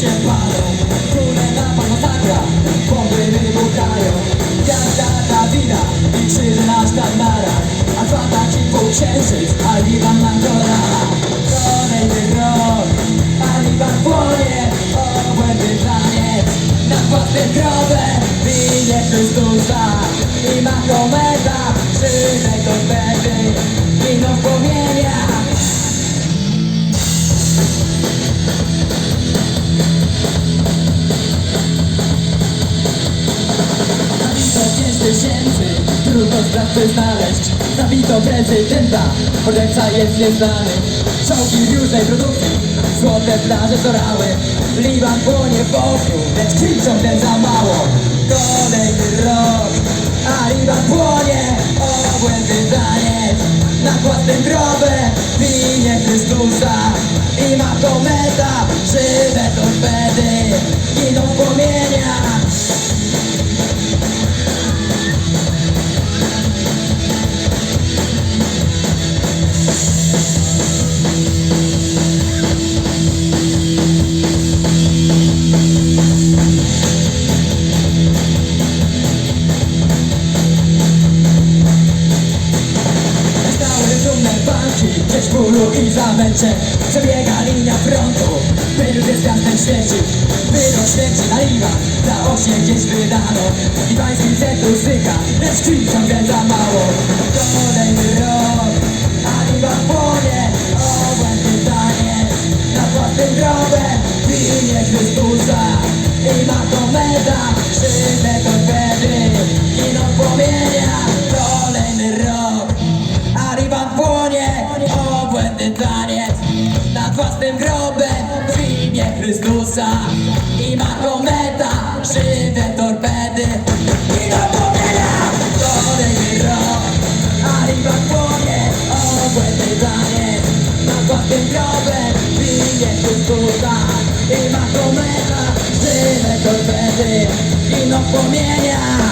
Kule napad masakra, bomby wybuchają. Gwiazda Dawida i krzyże na sztandarach Alfata ci półksiężyc, Aliban na kolanach Kolejny rok, Aliban płonie. Obłędny taniec nad własnym grobem Winie Chrystusa i Mahometa Żywej to wtedy tysięcy, trudno sprawcę znaleźć. Zabito prezydenta, morderca jest nieznany. Czołgi różnej produkcji, złote plaże zorały. Liban płonie w ogniu, lecz krwi ciągle za mało? Kolejny rok, a Liban płonie. Obłędny taniec nad własnym grobem W imię Chrystusa. I Mahometa Żywe torpedy Stały dumne banki, gdzieś w bólu i zamęcie Przebiega linia frontu, by ludzie z miastem świecić Wyrok śmierci na Liban, za ośnie gdzieś wydano Libański centrum zdycha, lecz krwi ciągle za mało. Kolejny rok, a Liban płonie Obłędny taniec, nad własnym grobem W imię Chrystusa i Mahometa Żywe Chrystusa I Mahometa, żywe torpedy. I do płomienia Kolejny rok Ariban płonie, obłędny taniec Nad własnym grobem w imię Chrystusa I Mahometa, żywe torpedy. I do płomienia